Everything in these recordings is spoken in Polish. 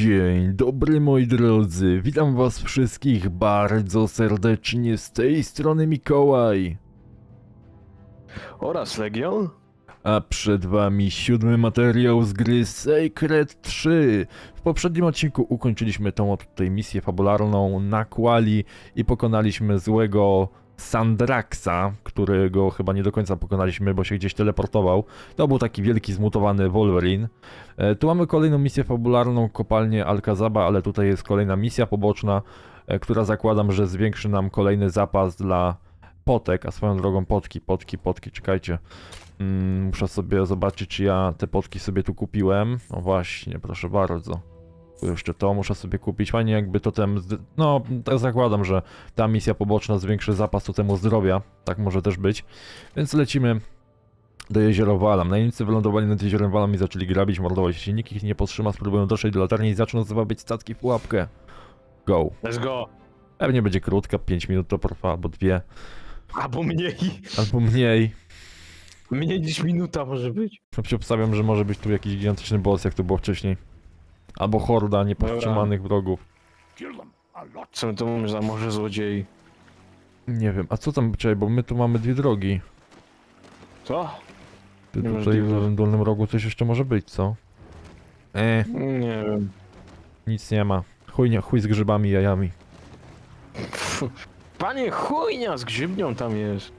Dzień dobry moi drodzy, witam was wszystkich bardzo serdecznie z tej strony Mikołaj. Oraz Legion? A przed wami siódmy materiał z gry Sacred 3. W poprzednim odcinku ukończyliśmy tą tutaj misję fabularną na Quali i pokonaliśmy złego Sandraxa, którego chyba nie do końca pokonaliśmy, bo się gdzieś teleportował. To był taki wielki zmutowany Wolverine. E, tu mamy kolejną misję fabularną, kopalnię Alcazaba, ale tutaj jest kolejna misja poboczna, e, która zakładam, że zwiększy nam kolejny zapas dla potek, a swoją drogą potki, potki, potki, czekajcie. Mm, muszę sobie zobaczyć, czy ja te potki sobie tu kupiłem. No właśnie, proszę bardzo. Jeszcze to muszę sobie kupić. Fajnie jakby to tem... zd- No, tak zakładam, że ta misja poboczna zwiększy zapas temu zdrowia. Tak może też być. Więc lecimy do jeziora Walam. Najemnicy wylądowali nad jeziorem Walam i zaczęli grabić, mordować. Jeśli nikt ich nie powstrzyma, spróbują dotrzeć do latarni i zaczną zwabiać statki w pułapkę. Go. Let's go. Pewnie będzie krótka, 5 minut to trwa, albo dwie, Albo mniej. albo mniej. Mniej niż minuta może być. obstawiam, że może być tu jakiś gigantyczny boss, jak to było wcześniej. Albo horda niepowstrzymanych wrogów. Co my to mówisz za morze złodziei? Nie wiem, a co tam, czekaj, bo my tu mamy dwie drogi. Co? Ty Nie tutaj w lewym dolnym rogu coś jeszcze może być, co? E, Nie wiem. nic nie ma. Chuj, nie, chuj z grzybami i jajami. Panie chujnia z grzybnią tam jest.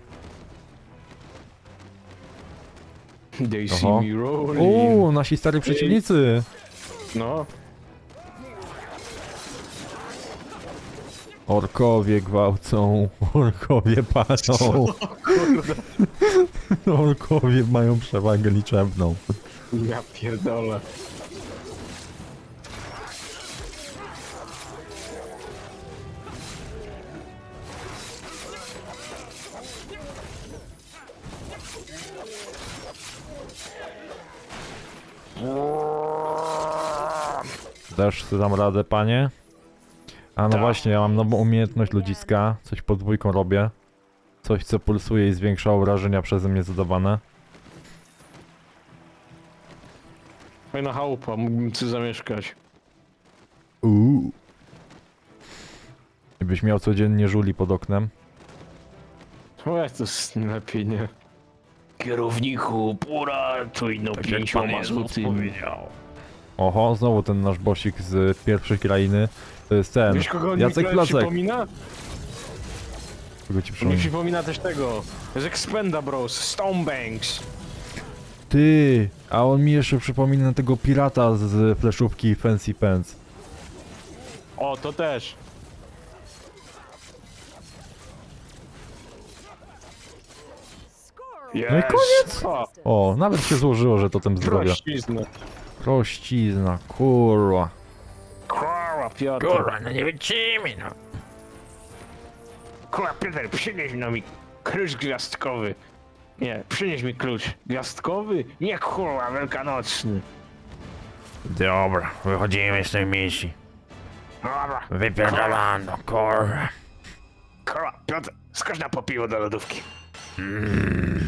They see Oho. me rolling. Uuu, nasi stary przeciwnicy! No. Orkowie gwałcą, orkowie palą. Orkowie mają przewagę liczebną. Ja pierdolę. Sobie dam radę, panie? A no Tak. właśnie, ja mam nową umiejętność ludziska. Coś pod dwójką robię. Coś, co pulsuje i zwiększa obrażenia przeze mnie zadawane. Fajna chałupa, mógłbym tu zamieszkać. Uuu. Gdybyś miał codziennie żuli pod oknem. O, jak to jest lepiej, nie? Kierowniku, poratuj no pięcioma złotymi. Oho, znowu ten nasz bosik z pierwszej krainy. To jest ten. Wiesz kogo on Jacek Placek. przypomina? Kogo ci Mi przypomina? przypomina też tego. Jest Expenda Bros. Stonebanks. Ty! A on mi jeszcze przypomina tego pirata z fleszówki Fancy Pants. O, to też. Yes. No i koniec. O, O, nawet się złożyło, że to tem zdrowia. prościzna. Prościzna, kurwa. Kurwa, Piotr. Kurwa, no nie wytrzymi, no. Kurwa, Piotr, przynieś no mi klucz gwiazdkowy. Nie, przynieś mi klucz gwiazdkowy? Nie, kurwa, wielkanocny. Dobra, wychodzimy z tej misji. Dobra, Wypierdalano, kurwa. kurwa, Piotr, skocz na popiło do lodówki. Marak,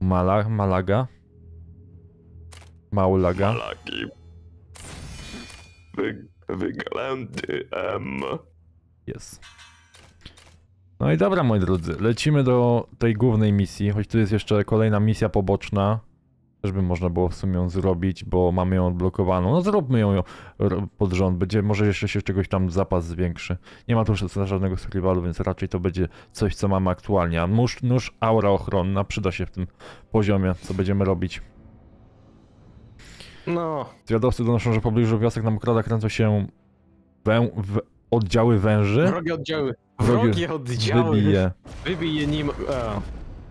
Mala, Malaga. Maulaga. malaki. Wy, wyglęty M. Jest. No i dobra, moi drodzy, lecimy do tej głównej misji, choć tu jest jeszcze kolejna misja poboczna. Też by można było w sumie ją zrobić, bo mamy ją odblokowaną. No zróbmy ją pod rząd, będzie, może jeszcze się czegoś tam zapas zwiększy. Nie ma tu żadnego survivalu, więc raczej to będzie coś, co mamy aktualnie. A nóż, nóż aura ochronna przyda się w tym poziomie, co będziemy robić. No, Zwiadowcy donoszą, że w pobliżu wiosek na mokradach kręcą się wę, w, oddziały węży. wrogie oddziały. Wrogie Wrogie oddziały. Wybije. Wybije nim...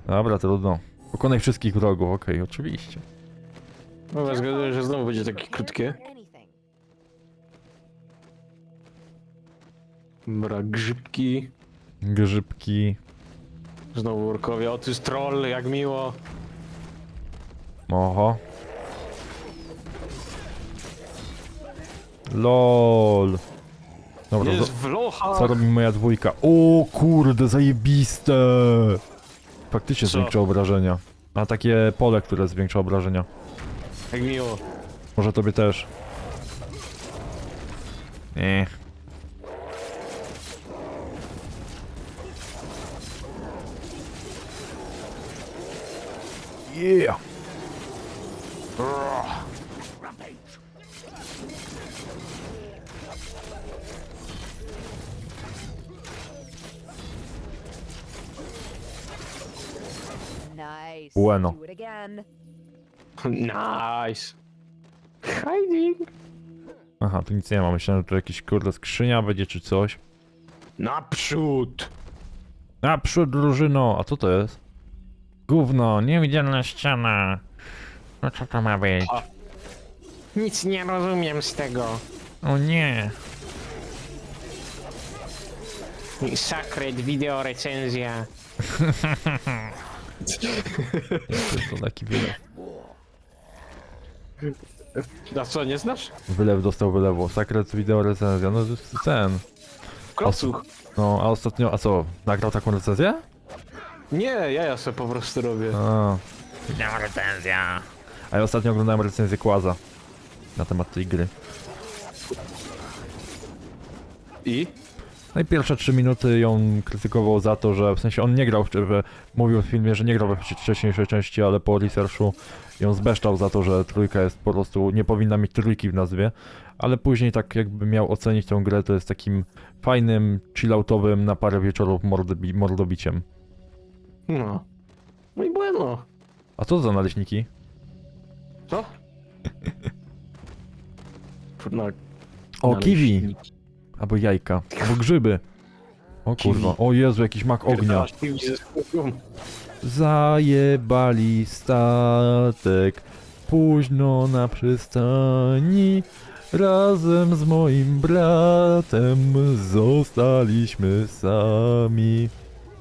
A. Dobra, trudno. Pokonaj wszystkich wrogów, okej, oczywiście. Dobra, zgaduję, że znowu będzie takie krótkie. Dobra, grzybki. Grzybki. Znowu orkowie. O, ty jest troll, jak miło. Oho. LOL. Dobra, Jest zo- w lochach. co robi moja dwójka? O kurde, zajebiste! Faktycznie Co? zwiększa obrażenia. A takie pole, które zwiększa obrażenia. Jak miło. Może tobie też. Nie. Yeah. Bueno. Nice. Hiding. Aha, tu nic nie ma. Myślałem, że tu jakiś kurde skrzynia będzie czy coś. Naprzód. Naprzód drużyno! A co to jest? Gówno, nie Niewidzialna ściana. No co to ma być? Nic nie rozumiem z tego. O nie. Sakret, wideo, recenzja. to taki wylew. A co, nie znasz? Wylew dostał wylewu. Sakret wideo recenzja. No to jest ten. Klocuch. No, a ostatnio, a co? Nagrał taką recenzję? Nie, ja ja sobie po prostu robię. A, Wideo recenzja. a ja ostatnio oglądałem recenzję Kłaza. Na temat tej gry. I? No i pierwsze 3 minuty ją krytykował za to, że w sensie on nie grał, w, mówił w filmie, że nie grał we wcześniejszej części, ale po researchu ją zbeszczał za to, że trójka jest po prostu, nie powinna mieć trójki w nazwie, ale później tak jakby miał ocenić tę grę, to jest takim fajnym, chilloutowym na parę wieczorów mordobi mordobiciem. No. No i bueno. A co to za naleśniki? Co? No, O, naleśniki. Albo jajka, albo grzyby. O kurwa, o Jezu, jakiś mak ognia. Pierdalasz kiwi ze skórką. Zajebali statek późno na przystani. Razem z moim bratem zostaliśmy sami.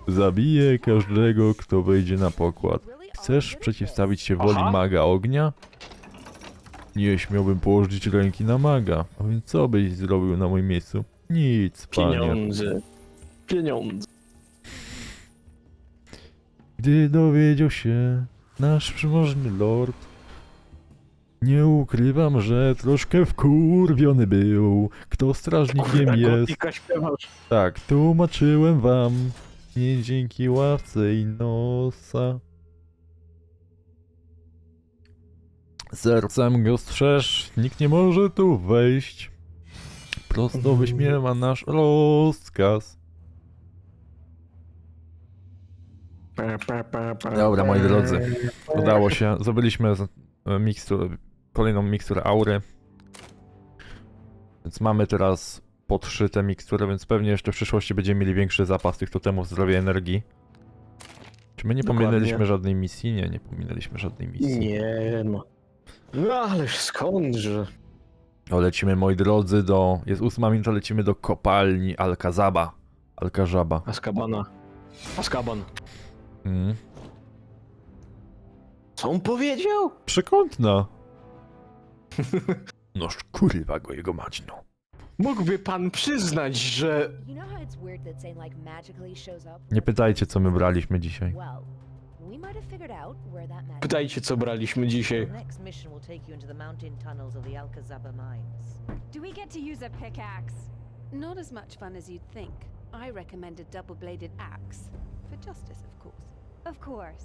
Zabiję każdego, kto wejdzie na pokład. Chcesz przeciwstawić się woli Aha. maga ognia? Nie śmiałbym położyć ręki na maga. A więc co byś zrobił na moim miejscu? Nic, panie. Pieniądze. Pieniądze. Gdy dowiedział się nasz przymożny lord, nie ukrywam, że troszkę wkurwiony był, kto strażnikiem jest. Gotika śpiewasz. Tak, tłumaczyłem wam, nie dzięki ławce i nosa. Sercem go strzeż, nikt nie może tu wejść. Prosto wyśmiewa nasz rozkaz. Dobra, moi drodzy. Udało się. Zdobyliśmy e, mikstur, kolejną miksturę aury. Więc mamy teraz po trzy te mikstury, więc pewnie jeszcze w przyszłości będziemy mieli większy zapas tych totemów zdrowia i energii. Czy my nie Dokładnie. pominęliśmy żadnej misji? Nie, nie pominęliśmy żadnej misji. Nie no. No ależ skądże? O, lecimy, moi drodzy, do... Jest ósma minuta, lecimy do kopalni Alkazaba. Alkazaba. Askabana. Askaban. Mm. Co on powiedział? Przekątna. Noż kurwa go jego mać, no. Mógłby pan przyznać, że... Nie pytajcie, co my braliśmy dzisiaj. Well, we might have figured out where that magic Pytajcie, co braliśmy dzisiaj. Next mission will take you into the mountain tunnels of the Alcazaba mines. Do we get to use a pickaxe? Not as much fun as you'd think. I recommend a double-bladed axe. For justice, of course. Of course.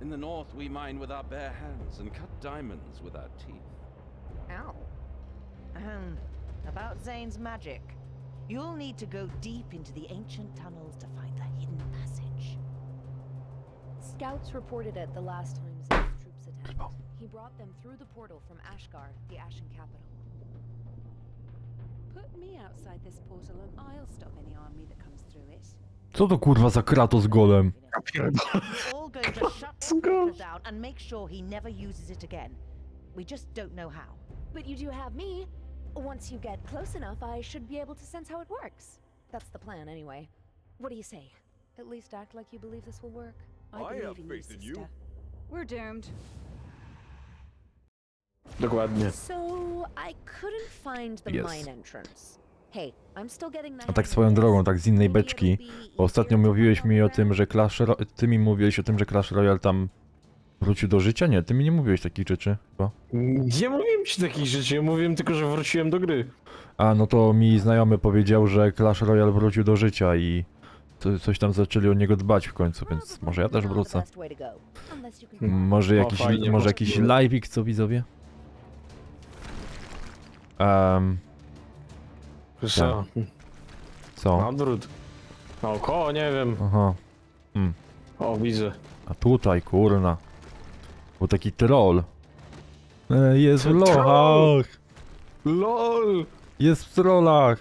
In the north, we mine with our bare hands and cut diamonds with our teeth. Ow. Ahem. About Zane's magic. You'll need to go deep into the ancient tunnels to find the hidden passage. Scouts reported it the last time Zane's troops attacked. He brought them through the portal from Ashgar, the Ashen capital. Put me outside this portal and I'll stop any army that comes through it. Co to kurwa za Kratos golem? We're all going to shut this portal down and make sure he never uses it again. We just don't know how. But you do have me. Once you get close enough, I should be able to sense how it works. That's the plan, anyway. What do you say? At least act like you believe this will work. I, have faith you, in you. We're doomed. Dokładnie. So, I couldn't find the Yes. mine entrance. Hey, I'm still getting the A tak swoją drogą, tak z innej beczki. Bo ostatnio mówiłeś mi o tym, że Clash Ro- ty mi mówiłeś o tym, że Clash Royale tam Wrócił do życia? Nie, ty mi nie mówiłeś takich rzeczy chyba. Nie mówiłem ci takich rzeczy, ja mówiłem tylko, że wróciłem do gry. A, no to mi znajomy powiedział, że Clash Royale wrócił do życia i coś tam zaczęli o niego dbać w końcu, więc może ja też wrócę. Może O, jakiś, fajnie, może bo- jakiś live'ik, co widzowie? Um, Co? co? Na. Naokoło, nie wiem. Aha. O, widzę. A tutaj, kurna. Był taki troll. E, jest w troll? lochach! LOL! Jest w trollach!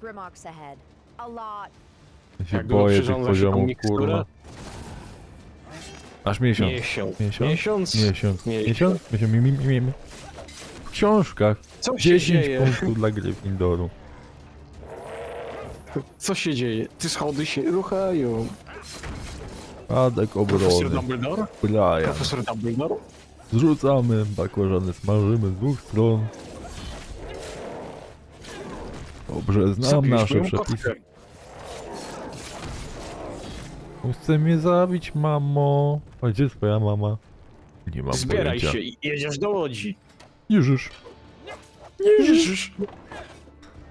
A lot. Ja się Jak długo boję tych przyrządza się tą poziomów, miksturę? kurwa. Aż miesiąc. Miesiąc. Miesiąc? Miesiąc? Miesiąc. Miesiąc. Miesiąc? Miesiąc. Mi, mi, mi, mi. W książkach. Co się 10 dzieje? punktów dla Gryffindoru. Co się dzieje? Ty schody się ruchają. Adek Profesor obrony. Dumbledore? Brian. Profesor Dumbledore? Zrzucamy bakłażany, smażymy z dwóch stron. Dobrze, znam nasze przepisy. Kotkę. Chce mnie zabić, mamo. A gdzie twoja mama? Nie mam Zbieraj pojęcia. się i jedziesz do Łodzi. Jeżysz. Jedziesz.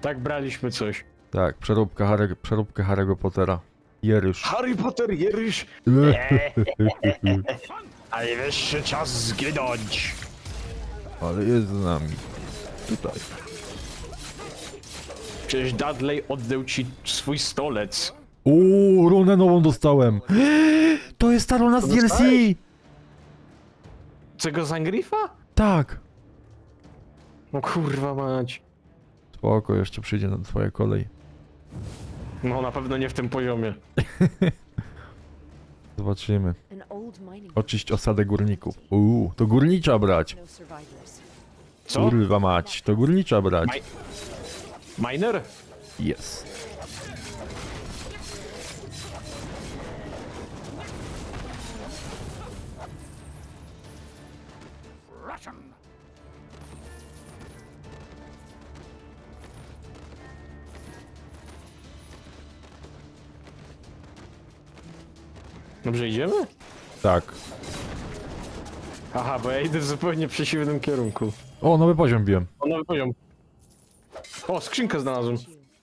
Tak braliśmy coś. Tak, przeróbka, Harry, przeróbka Harry'ego Pottera. Jerysz. Harry Potter, Jerysz. A najwyższy czas zginąć. Ale jest z nami. Tutaj. Przecież Dudley oddał ci swój stolec. Uuu, runę nową dostałem. To jest ta runa z DLC! dostałeś? Czego Zangrifa? Tak. No kurwa mać. Spoko, jeszcze przyjdzie na twoja kolej. No na pewno nie w tym poziomie. Zobaczymy. An old mining Oczyść osadę górników. Uuu, to górnicza brać. no survivors. Co? Kurwa mać, to górnicza brać. Maj- Miner? Jest. Dobrze idziemy? Tak. Aha, bo ja idę w zupełnie przeciwnym kierunku. O, nowy poziom biłem. O, nowy poziom. O, skrzynkę znalazłem.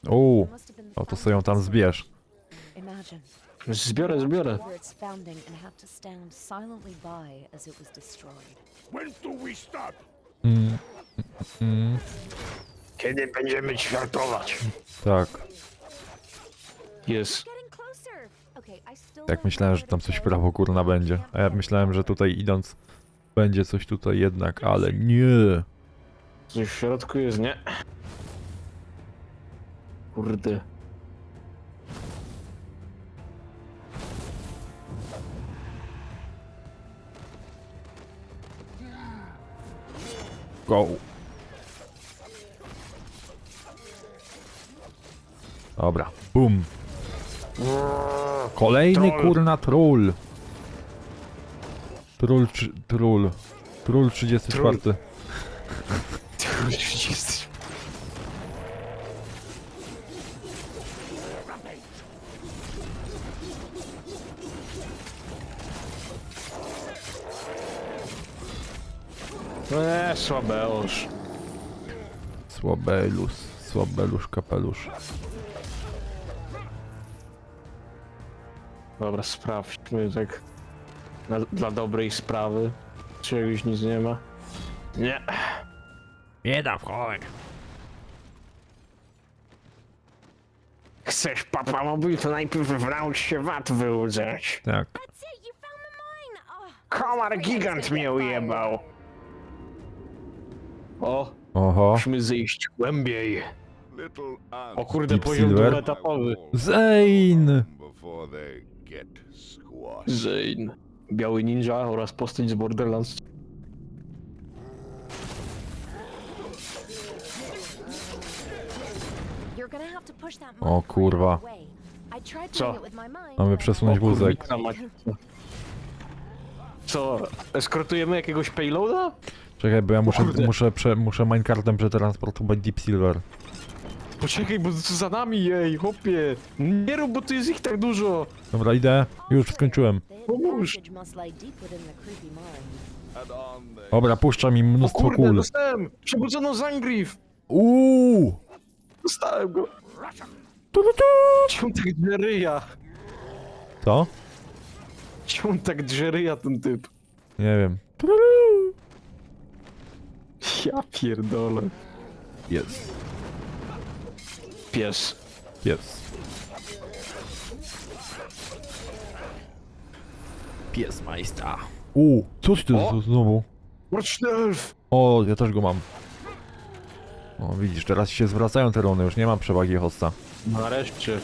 Uuu. O, to sobie ją tam zbierz. Imagine Zbiorę, zbiorę. over its founding and have to stand silently by as it was destroyed. Mm, mm, Kiedy będziemy ćwiartować? tak. Jest. Getting closer. Okay, I still Tak myślałem, że tam coś prawo kurna będzie. A ja myślałem, że tutaj idąc będzie coś tutaj jednak, ale nie. Coś w środku jest, nie? Kurde. Go. Dobra, bum. Kolejny Troll. kurna troll. Troll, trzy- troll. Troll 34. Jesteś... Eee, słabeosz. Słabelus, słabelusz kapelusz. Dobra, sprawdźmy tak na, dla dobrej sprawy. Czy już nic nie ma? Nie. Bieda w chołek. Chcesz papa mobil, to najpierw wrałcz się wat wyłudzać. Tak. That's it, you found the mine. Oh, Komar gigant mnie ujebał. O, Oho. musimy zejść głębiej. O kurde, Deep poziom Silver? dwuetapowy. Zane! Before they. Zane. Biały ninja oraz postać z Borderlands. O kurwa. Co? Mamy przesunąć wózek. Co, eskortujemy jakiegoś payloada? Czekaj, bo ja muszę, kurde. muszę, prze, muszę minecartem przetransportować Deep Silver. Poczekaj, bo tu za nami, jej, chłopie. Nie rób, bo tu jest ich tak dużo. Dobra, idę. Już skończyłem. Pomóż. Dobra, puszczam im O mnóstwo kurde, kul. dostałem! Przebudzono Zangrif! Uuu! Dostałem go! Tu, tu, tu. Ciątek drzeryja! Co? Ciątek drzeryja ten typ. Nie wiem. Ja pierdolę. Jest. Pies. Pies. Pies majstra. Uuu, coś ty O! znowu? Mroczny elf! O, ja też go mam. O, widzisz, teraz się zwracają te rony, już nie mam przewagi hosta. Nareszcie.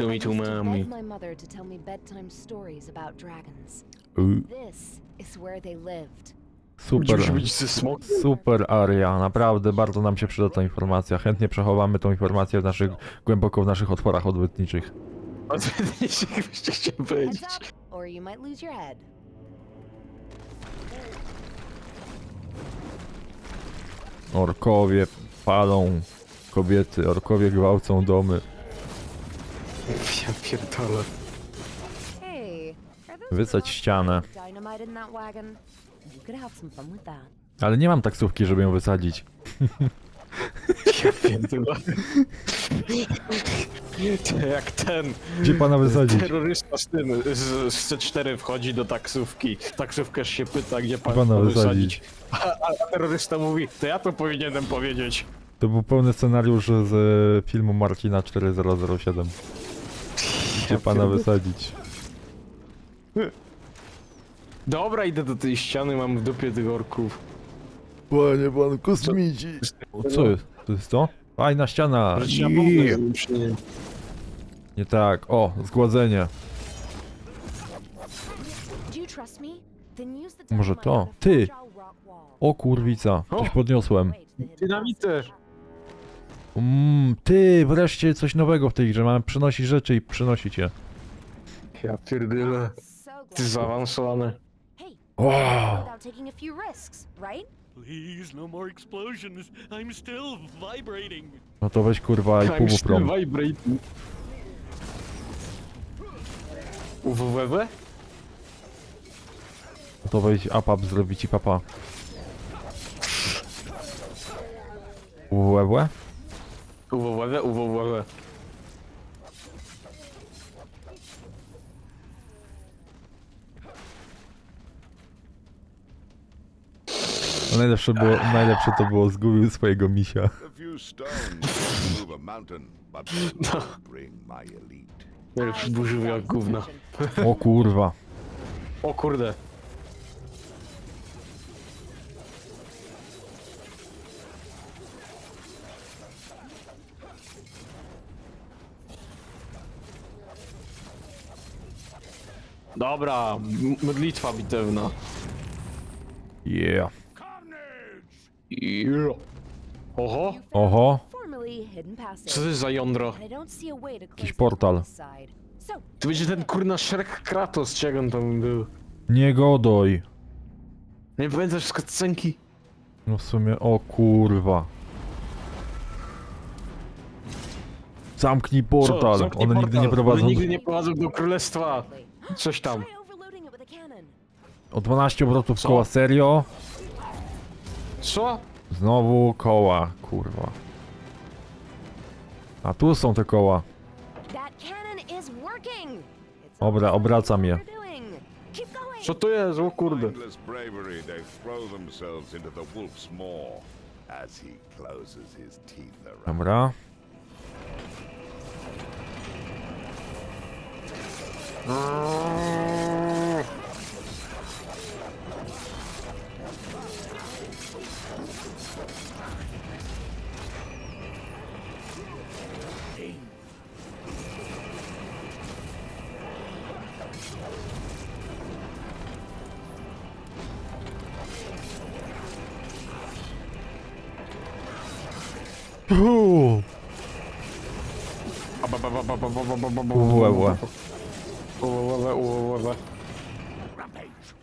Co mi I tu used to mamy? beg my mother to tell me bedtime stories about dragons. Uuu, This is where they lived. super. Ze. Super Aria, naprawdę bardzo nam się przyda ta informacja. Chętnie przechowamy tą informację w naszych, głęboko w naszych otworach odbytniczych. A ty nie się byście chcieli Heads powiedzieć. up, or you might lose your head. Orkowie palą kobiety, orkowie gwałcą domy. Ja pierdolę. Rocks ścianę. Ale nie mam taksówki, żeby ją wysadzić. Ja pierdolę. To jak ten Gdzie pana wysadzić? terrorysta z tym, z, z C4 wchodzi do taksówki. Taksówkarz się pyta, gdzie pan Pana wysadzić. wysadzić. A, a, a terrorysta mówi, to ja to powinienem powiedzieć. To był pełny scenariusz z e, filmu Marcina 4007. Gdzie pana wysadzić? Dobra, idę do tej ściany, mam w dupie tych orków. Panie pan kosmici. Co jest? To jest to? Fajna ściana. Trzeba nie? Nie tak. O, zgładzenie. Może to? Ty! O kurwica. Coś O! podniosłem. Dynamitę! Mmm, ty, wreszcie coś nowego w tej grze. Mamy przynosić rzeczy i przynosić je. Ja pierdolę. Ty. Hey, O! without taking a few risks, right? Please, no more explosions. I'm still vibrating. No to weź kurwa i I'm pół still prom. vibrating. UWW? No to weź apap zrobić i papa. UWW? UWW. No Najlepsze, było, najlepsze to było, zgubił swojego misia. A few stones move a mountain, but they No. bring my elite. Najlepszy burzył jak gówno. O kurwa. O kurde. Dobra, m- modlitwa bitewna. Yeah. Jo. Oho, Oho. a formerly hidden passage. co to jest za jądro? And I don't see a way to close Jakiś it portal. side. So, To będzie ten kurna Shrek Kratos, czego on tam był. Nie godoj. Nie pamiętasz z cutscenki? No w sumie, o kurwa. Zamknij portal. zamknij One nigdy nie prowadzą. One nigdy nie prowadzą do królestwa. Coś tam. O 12 obrotów Co? koła, serio? Co? Znowu koła, kurwa. A tu są te koła. Dobra, obracam je. Co to jest? O kurde. Mindless bravery, they throw themselves into the wolf's maw as he closes his teeth around. Dobra. Uuu. UWW. Ułowe. Rampage.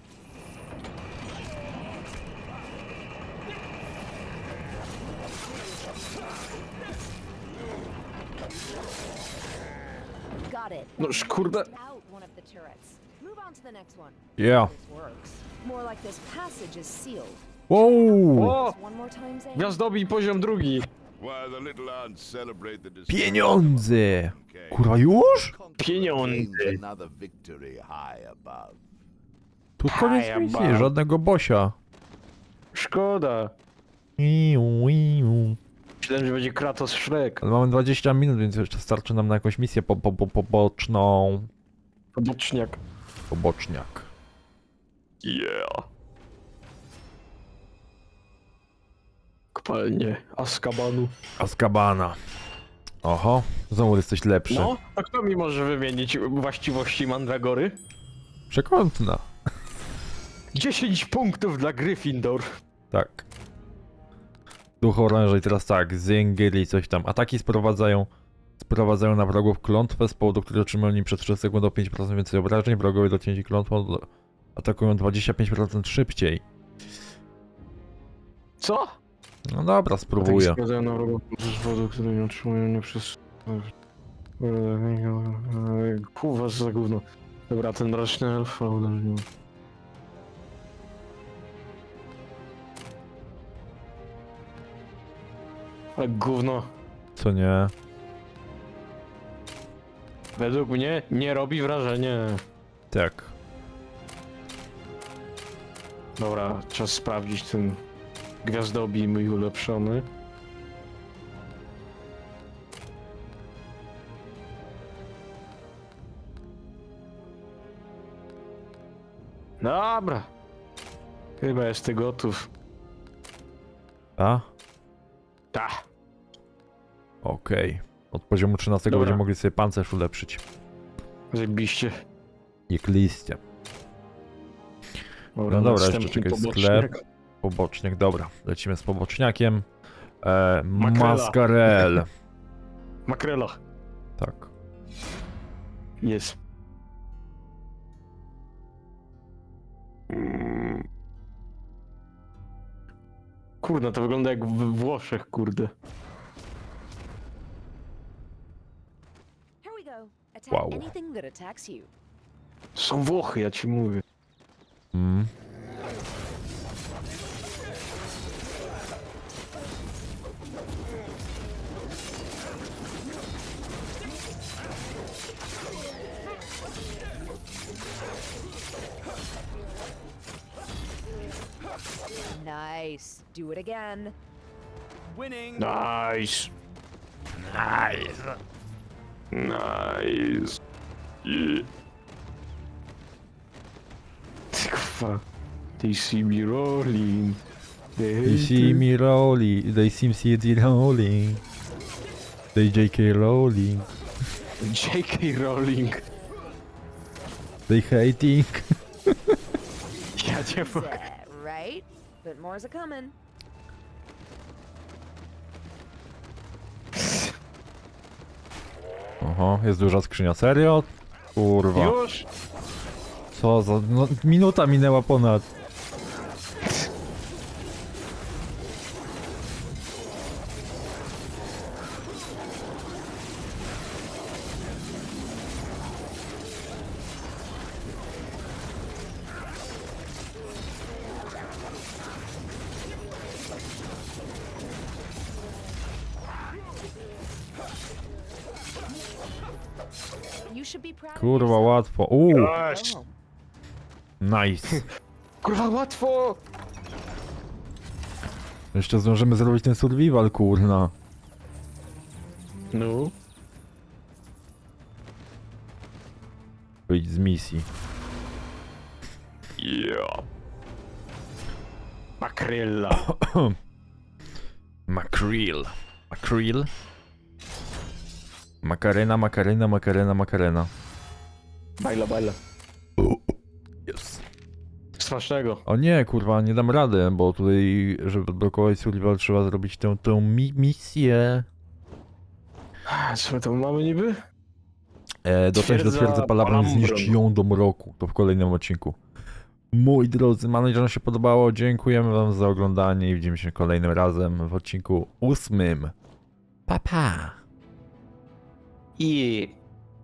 Got it. No kurde. Out one of the turrets. Move on to the next one. Yeah. This works. More like this passage is sealed. Wow! O! One more time, Zane. Gwiazdobij poziom drugi. Pieniądze! Kurwa już? Pieniądze. Tu koniec Haja, misji, ba. żadnego bosia. Szkoda. Iu, iu. Myślałem, że będzie Kratos Shrek. Ale mamy 20 minut, więc jeszcze starczy nam na jakąś misję po, po, po, poboczną. Boczniak. Poboczniak. Yeah. Kopalnie Askabanu. Azkabana. Oho, znowu jesteś lepszy. No, a kto mi może wymienić właściwości Mandragory? Przekątna. 10 punktów dla Gryffindor. Tak. Duch oręża i teraz tak, Zyngry i coś tam. Ataki sprowadzają sprowadzają na wrogów klątwę, z powodu której otrzymują nim przez 3 sekundy o 5% więcej obrażeń. Wrogowie dotknięci klątwą atakują 25% szybciej. Co? No dobra, spróbuję. Sprawdzają na wrogów z powodu, który nie otrzymują nie przez... Kurwa, co za gówno. Dobra, ten mroczny elf, ale uderzył. Ale gówno. Co nie? Według mnie nie robi wrażenia. Tak. Dobra, czas sprawdzić ten gwiazdobij mój ulepszony. Dobra. Chyba jestem gotów. A? Ta. Okej. Od poziomu 13 Dobra. będziemy mogli sobie pancerz ulepszyć. Zajebiście. Jak liście. No dobra, jeszcze następny czekaj, sklep. Pobocznik, dobra. Lecimy z poboczniakiem. E, Makrela. Maskarel. Makrela. tak. Jest. Mm. Kurde, to wygląda jak we Włoszech, kurde. Here we go. Attack Wow. anything that attacks you. Są Włochy, ja ci mówię. Mm. Nice. Do it again. Nice. Nice. Nice. Yeah. Ty Kurwa. They see me rolling. They They see me rolling, they seem CD rolling. They JK rolling, J.K. rolling. they hating. Ja nie mogę. Set, right? But more's a coming. Oho, jest duża skrzynia, serio? Kurwa, Już? co za... No, minuta minęła ponad. Łatwo. Uuu, Gość. nice. Kurwa, łatwo! Jeszcze zdążymy zrobić ten survival, kurna. No. Wyjdź z misji. Yeah. Makrella. Makreel. Makreel? Makarena, makarena, makarena, makarena. Bajla, bajla. Yes. Smacznego. O nie, kurwa, nie dam rady, bo tutaj, żeby odblokować survival, trzeba zrobić tę, tę mi misję. Co my tam mamy niby? E, dotrzeć do Twierdza twierdzy Palabron, Palambron. zniszczyć ją do mroku. To w kolejnym odcinku. Moi drodzy, mam nadzieję, że wam się podobało. Dziękujemy wam za oglądanie i widzimy się kolejnym razem w odcinku ósmym. Pa, pa! I